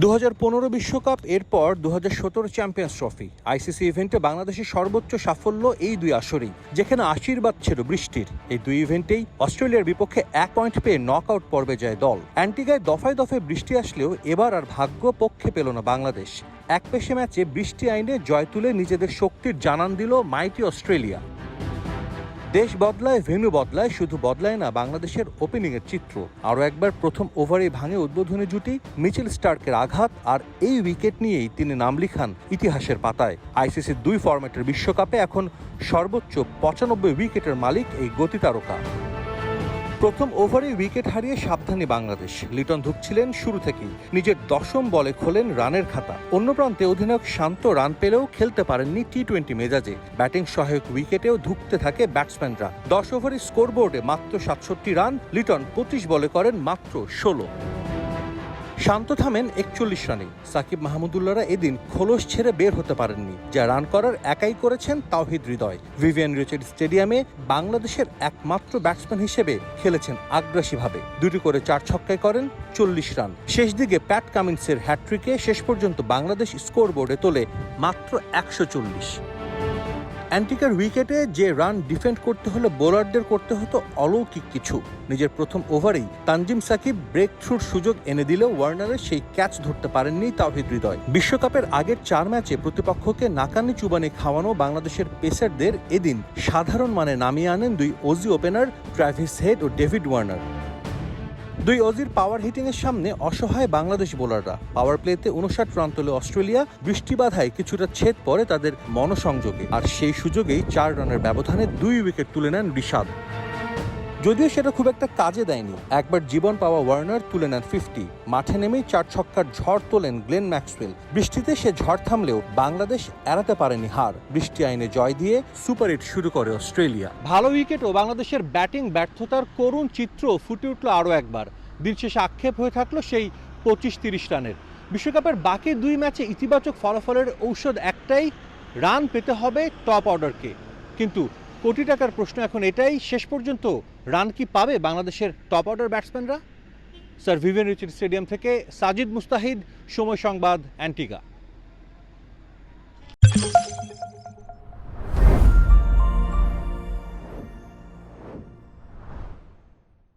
দু বিশ্বকাপ, এরপর দু হাজার সতেরো চ্যাম্পিয়ন্স ট্রফি। আইসিসি ইভেন্টে বাংলাদেশের সর্বোচ্চ সাফল্য এই দুই আসরেই, যেখানে আশীর্বাদ ছিল বৃষ্টির। এই দুই ইভেন্টেই অস্ট্রেলিয়ার বিপক্ষে এক পয়েন্ট পেয়ে নক আউট পর্বে যায় দল। অ্যান্টিগায় দফায় দফায় বৃষ্টি আসলেও এবার আর ভাগ্য পক্ষে পেল না বাংলাদেশ। এক পেশে ম্যাচে বৃষ্টি আইনে জয় তুলে নিজেদের শক্তির জানান দিল মাইটি অস্ট্রেলিয়া। দেশ বদলায় ভেন্যু বদলায়, শুধু বদলায় না, বাংলাদেশের ওপেনিংয়ের চিত্র। আরও একবার প্রথম ওভারে ভাঙে উদ্বোধনী জুটি, মিচেল স্টার্কের আঘাত আর এই উইকেট নিয়েই তিনি নাম লিখান ইতিহাসের পাতায়। আইসিসির দুই ফরম্যাটের বিশ্বকাপে এখন সর্বোচ্চ পঁচানব্বই উইকেটের মালিক এই গতি তারকা প্রথম ওভারে উইকেট হারিয়ে সাবধানী বাংলাদেশ। লিটন ধুকছিলেন শুরু থেকেই। নিজের দশম বলে খোলেন রানের খাতা। অন্য প্রান্তে অধিনায়ক শান্ত রান পেলেও খেলতে পারেননি টি টোয়েন্টি মেজাজে। ব্যাটিং সহায়ক উইকেটেও ধুকতে থাকে ব্যাটসম্যানরা। দশ ওভারে স্কোরবোর্ডে মাত্র সাতষট্টি রান, লিটন পঁচিশ বলে করেন মাত্র ষোলো। শান্ত থামেন একচল্লিশ রানে। সাকিব মাহমুদুল্লাহরা এদিন খোলস ছেড়ে বের হতে পারেননি, যা রান করার একাই করেছেন তাওহিদ হৃদয়। ভিভিয়ান রিচেড স্টেডিয়ামে বাংলাদেশের একমাত্র ব্যাটসম্যান হিসেবে খেলেছেন আগ্রাসীভাবে। দুটি করে চার ছক্কায় করেন চল্লিশ রান। শেষ দিকে প্যাট কামিন্সের হ্যাট্রিকে শেষ পর্যন্ত বাংলাদেশ স্কোরবোর্ডে তোলে মাত্র একশো চল্লিশ। অ্যান্টিকার উইকেটে যে রান ডিফেন্ড করতে হলে, বোলারদের করতে হতো অলৌকিক কিছু। নিজের প্রথম ওভারেই তানজিম সাকিব ব্রেক থ্রুর সুযোগ এনে দিলেও ওয়ার্নারের সেই ক্যাচ ধরতে পারেননি তাওহিদ হৃদয়। বিশ্বকাপের আগের চার ম্যাচে প্রতিপক্ষকে নাকানি চুবানি খাওয়ানো বাংলাদেশের পেসারদের এদিন সাধারণ মানে নামিয়ে আনেন দুই ওজি ওপেনার ট্রাভিস হেড ও ডেভিড ওয়ার্নার দুই অজির পাওয়ার হিটিংয়ের সামনে অসহায় বাংলাদেশ বোলাররা পাওয়ার প্লেতে উনষাট রান তোলে অস্ট্রেলিয়া। বৃষ্টি বাধায় কিছুটা ছেদ পড়ে তাদের মনসংযোগে। আর সেই সুযোগেই চার রানের ব্যবধানে দুই উইকেট তুলে নেন রিশাদ। যদিও সেটা খুব একটা কাজে দেয়নি। একবার জীবন পাওয়া ওয়ার্নার তুলে নেন ফিফটি। মাঠে নেমেই চার ছক্কার ঝড় তোলেন গ্লেন ম্যাক্সওয়েল। বৃষ্টিতে সে ঝড় থামলেও বাংলাদেশ এড়াতে পারেনি হার। বৃষ্টি আইনে জয় দিয়ে সুপার হিট শুরু করে অস্ট্রেলিয়া। ভালো উইকেটও বাংলাদেশের ব্যাটিং ব্যর্থতার করুণ চিত্র ফুটে উঠল আরও একবার। দিন শেষে আক্ষেপ হয়ে থাকল সেই পঁচিশ তিরিশ রানের। বিশ্বকাপের বাকি দুই ম্যাচে ইতিবাচক ফলাফলের ঔষধ একটাই, রান পেতে হবে টপ অর্ডারকে। কিন্তু কোটি টাকার প্রশ্ন এখন এটাই। শেষ পর্যন্ত রান কি পাবে বাংলাদেশের টপ অর্ডার ব্যাটসম্যানরা স্যার ভিভেন রিচিড স্টেডিয়াম থেকে সাজিদ মুস্তাহিদ, সময় সংবাদ, অ্যান্টিগা।